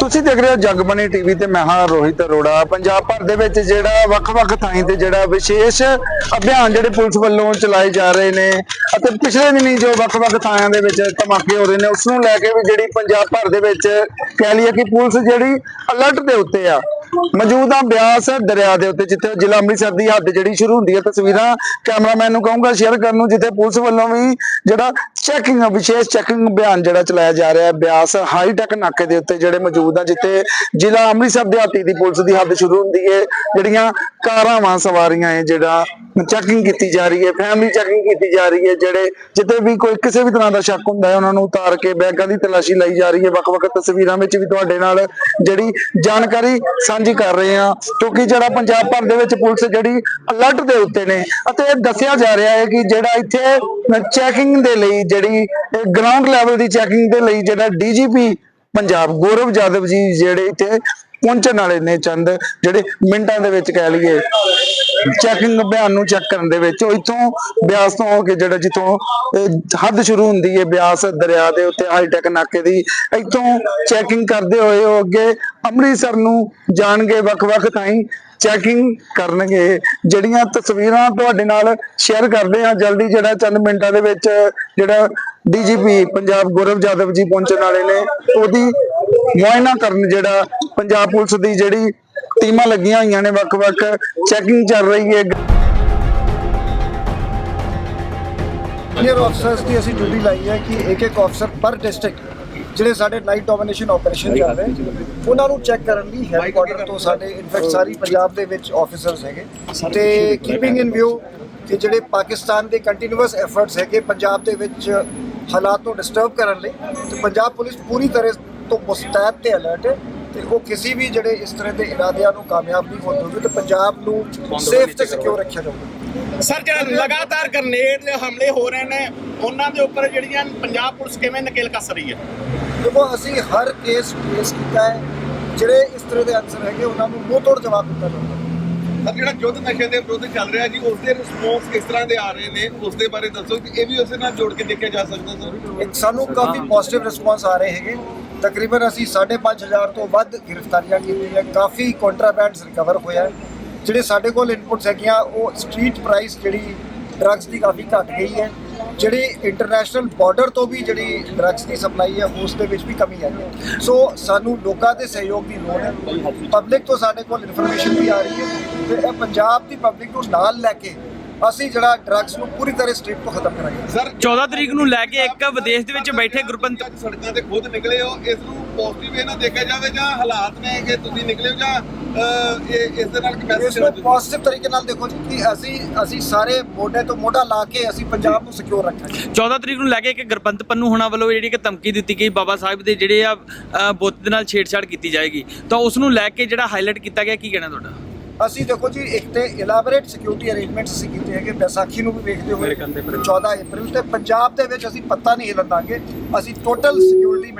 ਤੁਸੀਂ ਦੇਖ ਰਹੇ ਹੋ ਜਗਬਣੀ ਟੀਵੀ ਤੇ ਮੈਂ ਹਾਂ ਰੋਹਿਤ ਅਰੋੜਾ। ਪੰਜਾਬ ਭਰ ਦੇ ਵਿੱਚ ਜਿਹੜਾ ਵੱਖ-ਵੱਖ ਥਾਈਂ ਤੇ ਜਿਹੜਾ ਵਿਸ਼ੇਸ਼ ਅਭਿਆਨ ਜਿਹੜੇ ਪੁਲਿਸ ਵੱਲੋਂ ਚਲਾਏ ਜਾ ਰਹੇ ਨੇ ਅਤੇ ਪਿਛਲੇ ਦਿਨੀ ਜੋ ਵੱਖ-ਵੱਖ ਥਾਂਾਂ ਦੇ ਵਿੱਚ ਧਮਾਕੇ ਹੋ ਰਹੇ ਨੇ, ਉਸ ਨੂੰ ਲੈ ਕੇ ਵੀ ਜਿਹੜੀ ਪੰਜਾਬ ਭਰ ਦੇ ਵਿੱਚ ਕਹਿ ਲਈਏ ਕਿ ਪੁਲਿਸ ਜਿਹੜੀ ਅਲਰਟ ਦੇ ਉੱਤੇ ਆ, ਮੌਜੂਦਾ ਬਿਆਸ ਦਰਿਆ ਦੇ ਉੱਤੇ, ਜਿੱਥੇ ਜ਼ਿਲ੍ਹਾ ਅੰਮ੍ਰਿਤਸਰ ਦੀ ਹੱਦ ਜਿਹੜੀ ਸ਼ੁਰੂ ਹੁੰਦੀ ਹੈ, ਤਸਵੀਰਾਂ ਕੈਮਰਾਮੈਨ ਨੂੰ ਕਹੂੰਗਾ, ਸ਼ੇਅਰ ਕਰਨ ਨੂੰ, ਜਿੱਥੇ ਪੁਲਿਸ ਵੱਲੋਂ ਵੀ ਜਿਹੜਾ ਚੈਕਿੰਗ ਵਿਸ਼ੇਸ਼ ਚੈਕਿੰਗ ਅਭਿਆਨ ਜਿਹੜਾ ਚਲਾਇਆ ਜਾ ਰਿਹਾ ਹੈ ਬਿਆਸ ਹਾਈ ਟੈਕ ਨਾਕੇ ਦੇ ਉੱਤੇ ਜਿਹੜੇ ਮੌਜੂਦ ਆ, ਜਿੱਥੇ ਜ਼ਿਲ੍ਹਾ ਅੰਮ੍ਰਿਤਸਰ ਦਿਹਾਤੀ ਦੀ ਪੁਲਿਸ ਦੀ ਹੱਦ ਸ਼ੁਰੂ ਹੁੰਦੀ ਹੈ, ਜਿਹੜੀਆਂ ਕਾਰਾਂ ਵਾਂ ਸਵਾਰੀਆਂ ਹੈ ਜਿਹੜਾ ਚੈਕਿੰਗ ਕੀਤੀ ਜਾ ਰਹੀ ਹੈ ਫੈਮਿਲੀ ਚੈਕਿੰਗ ਕੀਤੀ ਜਾ ਰਹੀ ਹੈ, ਜਿਹੜੇ ਜਿੱਥੇ ਵੀ ਕੋਈ ਕਿਸੇ ਵੀ ਤਰ੍ਹਾਂ ਦਾ ਸ਼ੱਕ ਹੁੰਦਾ ਹੈ, ਉਹਨਾਂ ਨੂੰ ਉਤਾਰ ਕੇ ਬੈਗਾਂ ਦੀ ਤਲਾਸ਼ੀ ਲਈ ਜਾ ਰਹੀ ਹੈ। ਵੱਖ-ਵੱਖ ਤਸਵੀਰਾਂ ਵਿੱਚ ਵੀ ਤੁਹਾਡੇ ਨਾਲ ਜਿਹੜੀ ਜਾਣਕਾਰੀ ਸਾਂਝੀ ਕਰ ਰਹੇ ਹਾਂ, ਕਿਉਂਕਿ ਜਿਹੜਾ ਪੰਜਾਬ ਭਰ ਦੇ ਵਿੱਚ ਪੁਲਿਸ ਜਿਹੜੀ ਅਲਰਟ ਦੇ ਉੱਤੇ ਨੇ ਅਤੇ ਦੱਸਿਆ ਜਾ ਰਿਹਾ ਹੈ ਕਿ ਜਿਹੜਾ ਇੱਥੇ ਚੈਕਿੰਗ ਦੇ ਲਈ ਜਿਹੜੀ ਗਰਾਊਂਡ ਲੈਵਲ ਦੀ ਚੈਕਿੰਗ ਦੇ ਲਈ ਜਿਹੜਾ ਡੀਜੀਪੀ ਪੰਜਾਬ ਗੌਰਵ ਜਾਦਵ ਜੀ ਜਿਹੜੇ ਇੱਥੇ ਪਹੁੰਚਣ ਵਾਲੇ ਨੇ ਚੰਦ, ਜਿਹੜੇ ਮਿੰਟਾਂ ਦੇ ਵਿੱਚ ਕਹਿ ਲਈਏ ਚੈਕਿੰਗ ਅਭਿਆਨ ਨੂੰ ਚੈੱਕ ਕਰਨ ਦੇ ਵਿੱਚ, ਉਹ ਇੱਥੋਂ ਬਿਆਸ ਤੋਂ ਹੋ ਕੇ ਜਿਹੜਾ ਜਿੱਥੋਂ ਹੱਦ ਸ਼ੁਰੂ ਹੁੰਦੀ ਹੈ ਬਿਆਸ ਦਰਿਆ ਦੇ ਉੱਤੇ ਹਾਈਟੈਕ ਨਾਕੇ ਦੀ, ਇੱਥੋਂ ਚੈਕਿੰਗ ਕਰਦੇ ਹੋਏ ਉਹ ਅੱਗੇ ਅੰਮ੍ਰਿਤਸਰ ਨੂੰ ਜਾਣਗੇ ਵੱਖ-ਵੱਖ ਥਾਈਂ ਚੈਕਿੰਗ ਕਰਨਗੇ। ਜਿਹੜੀਆਂ ਤਸਵੀਰਾਂ ਤੁਹਾਡੇ ਨਾਲ ਸ਼ੇਅਰ ਕਰਦੇ ਹਾਂ, ਜਲਦੀ ਜਿਹੜਾ ਚੰਦ ਮਿੰਟਾਂ ਦੇ ਵਿੱਚ ਜਿਹੜਾ ਡੀਜੀਪੀ ਪੰਜਾਬ ਗੌਰਵ ਜਾਦਵ ਜੀ ਪਹੁੰਚਣ ਵਾਲੇ ਨੇ, ਉਹਦੀ ਮੁਆਇਨਾ ਕਰਨ ਜਿਹੜਾ ਪੰਜਾਬ ਪੁਲਿਸ ਦੀ ਜਿਹੜੀ ਟੀਮਾਂ ਲੱਗੀਆਂ ਹੋਈਆਂ ਨੇ ਵੱਖ-ਵੱਖ ਚੈਕਿੰਗ ਚੱਲ ਰਹੀ ਹੈ। ਸੀਨੀਅਰ ਅਫਸਰਸ ਦੀ ਅਸੀਂ ਡਿਊਟੀ ਲਾਈ ਹੈ ਕਿ ਇੱਕ ਇੱਕ ਅਫਸਰ ਪਰ ਡਿਸਟ੍ਰਿਕਟ ਜਿਹੜੇ ਸਾਡੇ ਨਾਈਟ ਡੋਮੀਨੇਸ਼ਨ ਆਪਰੇਸ਼ਨ ਚੱਲ ਰਹੇ ਉਹਨਾਂ ਨੂੰ ਚੈੱਕ ਕਰਨ ਲਈ ਹੈਡਕੁਆਟਰ ਤੋਂ ਸਾਡੇ ਇਨਫੈਕਟ ਸਾਰੀ ਪੰਜਾਬ ਦੇ ਵਿੱਚ ਆਫੀਸਰਸ ਹੈਗੇ। ਤੇ ਕੀਪਿੰਗ ਇਨ ਵਿਊ ਕਿ ਜਿਹੜੇ ਪਾਕਿਸਤਾਨ ਦੇ ਕੰਟੀਨਿਊਸ ਐਫਰਟਸ ਹੈਗੇ ਪੰਜਾਬ ਦੇ ਵਿੱਚ ਹਾਲਾਤ ਨੂੰ ਡਿਸਟਰਬ ਕਰਨ ਲਈ, ਤੇ ਪੰਜਾਬ ਪੁਲਿਸ ਪੂਰੀ ਤਰ੍ਹਾਂ ਤੋਂ ਮੁਸਤੈਦ ਤੇ ਅਲਰਟ ਹੈ। ਤੇ ਉਹ ਕਿਸੇ ਵੀ ਜਿਹੜੇ ਇਸ ਤਰ੍ਹਾਂ ਦੇ ਇਰਾਦਿਆਂ ਨੂੰ ਕਾਮਯਾਬ ਨਹੀਂ ਹੋਣ ਦੇਣਗੇ ਤੇ ਪੰਜਾਬ ਨੂੰ ਸੇਫ ਤੇ ਸਿਕਿਉਰ ਰੱਖਿਆ ਜਾਊਗਾ। ਸਰ ਜਿਹੜਾ ਲਗਾਤਾਰ ਗ੍ਰਨੇਡ ਦੇ ਹਮਲੇ ਹੋ ਰਹੇ ਨੇ ਉਹਨਾਂ ਦੇ ਉੱਪਰ ਜਿਹੜੀਆਂ ਪੰਜਾਬ ਪੁਲਿਸ ਕਿਵੇਂ ਨਕੇਲ ਕੱਸ ਰਹੀ ਹੈ? ਦੇਖੋ ਅਸੀਂ ਹਰ ਕੇਸ ਫੇਸ ਕੀਤਾ ਹੈ ਜਿਹੜੇ ਇਸ ਤਰ੍ਹਾਂ ਦੇ ਅਨਸਰ ਹੈਗੇ ਉਹਨਾਂ ਨੂੰ ਮੂੰਹ ਤੋੜ ਜਵਾਬ ਦਿੱਤਾ ਜਾਊਗਾ ਸਰ ਜਿਹੜਾ ਯੁੱਧ ਨਸ਼ੇ ਦੇ ਵਿਰੁੱਧ ਚੱਲ ਰਿਹਾ ਜੀ ਉਸ ਦੇ ਰਿਸਪੌਂਸ ਕਿਸ ਤਰ੍ਹਾਂ ਦੇ ਆ ਰਹੇ ਨੇ ਉਸ ਦੇ ਬਾਰੇ ਦੱਸੋ ਕਿ ਇਹ ਵੀ ਉਸੇ ਨਾਲ ਜੋੜ ਕੇ ਦੇਖਿਆ ਜਾ ਸਕਦਾ ਸਰ? ਇੱਕ ਸਾਨੂੰ ਕਾਫੀ ਪੋਜ਼ਿਟਿਵ ਰਿਸਪਾਂਸ ਆ ਰਹੇ ਹੈਗੇ। ਤਕਰੀਬਨ ਅਸੀਂ 5.5000 ਤੋਂ ਵੱਧ ਗ੍ਰਿਫਤਾਰੀਆਂ ਕੀਤੀਆਂ ਕਾਫੀ ਕੰਟਰਾਬੈਂਡਸ ਰਿਕਵਰ ਹੋਇਆ ਜਿਹੜੇ ਸਾਡੇ ਕੋਲ ਇਨਪੁਟਸ ਹੈਗੀਆਂ, ਉਹ ਸਟਰੀਟ ਪ੍ਰਾਈਸ ਜਿਹੜੀ ਡਰੱਗਸ ਦੀ ਕਾਫੀ ਘਟ ਗਈ ਹੈ। ਜਿਹੜੀ ਇੰਟਰਨੈਸ਼ਨਲ ਬਾਰਡਰ ਤੋਂ ਵੀ ਜਿਹੜੀ ਡਰੱਗਸ ਦੀ ਸਪਲਾਈ ਹੈ, ਉਸ ਦੇ ਵਿੱਚ ਵੀ ਕਮੀ ਆਈ ਹੈ। ਸੋ ਸਾਨੂੰ ਲੋਕਾਂ ਦੇ ਸਹਿਯੋਗ ਦੀ ਲੋੜ ਹੈ। ਪਬਲਿਕ ਤੋਂ ਸਾਡੇ ਕੋਲ ਇਨਫੋਰਮੇਸ਼ਨ ਵੀ ਆ ਰਹੀ ਹੈ। ਤੇ ਇਹ ਪੰਜਾਬ ਦੀ ਪਬਲਿਕ ਨੂੰ ਨਾਲ ਲੈ ਕੇ ਅਸੀਂ ਜਿਹੜਾ ਡਰੱਗਸ ਨੂੰ ਪੂਰੀ ਤਰ੍ਹਾਂ ਸਟ੍ਰੀਟ ਤੋਂ ਖਤਮ ਕਰਾਂਗੇ। ਸਰ 14 ਤਰੀਕ ਨੂੰ ਲੈ ਕੇ ਇੱਕ ਵਿਦੇਸ਼ ਦੇ ਵਿੱਚ ਬੈਠੇ ਗੁਰਪੰਤ ਸੜਕਾਂ ਤੇ ਖੁਦ ਨਿਕਲੇ ਹੋ ਇਸ ਨੂੰ ਪੋਜ਼ਿਟਿਵ ਇਹ ਨਾ ਦੇਖਿਆ ਜਾਵੇ ਜਾਂ ਹਾਲਾਤ ਨੇ ਕਿ ਤੁਸੀਂ ਨਿਕਲੇ ਹੋ ਜਾਂ ਇਹ ਇਸ ਦੇ ਨਾਲ ਇਸ ਨੂੰ ਪੋਜ਼ਿਟਿਵ ਤਰੀਕੇ ਨਾਲ ਦੇਖੋ ਜੀ ਕਿ ਅਸੀਂ ਅਸੀਂ ਸਾਰੇ ਮੋਢੇ ਤੋਂ ਮੋਢਾ ਲਾ ਕੇ ਅਸੀਂ ਪੰਜਾਬ ਨੂੰ ਸਿਕਿਉਰ ਰੱਖਾਂਗੇ। 14 ਤਰੀਕ ਨੂੰ ਲੈ ਕੇ ਇੱਕ ਗੁਰਪੰਤ ਪੰਨੂ ਹੋਣਾ ਵੱਲੋਂ ਜਿਹੜੀ ਕਿ ਧਮਕੀ ਦਿੱਤੀ ਗਈ ਬਾਬਾ ਸਾਹਿਬ ਦੇ ਜਿਹੜੇ ਆ ਅ, ਬੁੱਤ ਦੇ ਨਾਲ ਛੇੜਛਾੜ ਕੀਤੀ ਜਾਏਗੀ। ਤਾਂ ਉਸ ਨੂੰ ਲੈ ਕੇ ਜਿਹੜਾ ਹਾਈਲਾਈਟ ਕੀਤਾ ਗਿਆ ਕੀ ਕਹਿਣਾ ਤੁਹਾਡਾ? ਅਸੀਂ ਦੇਖੋ ਜੀ ਇੱਕ ਤੇ ਇਲਾਬੋਰੇਟ ਸਿਕਿਉਰਿਟੀ ਅਰੇਂਜਮੈਂਟਸ ਅਸੀਂ ਕੀਤੇ ਹੈਗੇ ਵਿਸਾਖੀ ਨੂੰ ਵੀ ਵੇਖਦੇ ਹੋਏ 14 ਅਪ੍ਰੈਲ ਤੇ ਪੰਜਾਬ ਦੇ ਵਿੱਚ ਅਸੀਂ ਪੱਤਾ ਨਹੀਂ ਹਿਲਣ ਦਾਂਗੇ ਅਸੀਂ ਟੋਟਲ ਸਿਕਿਉਰਿਟੀ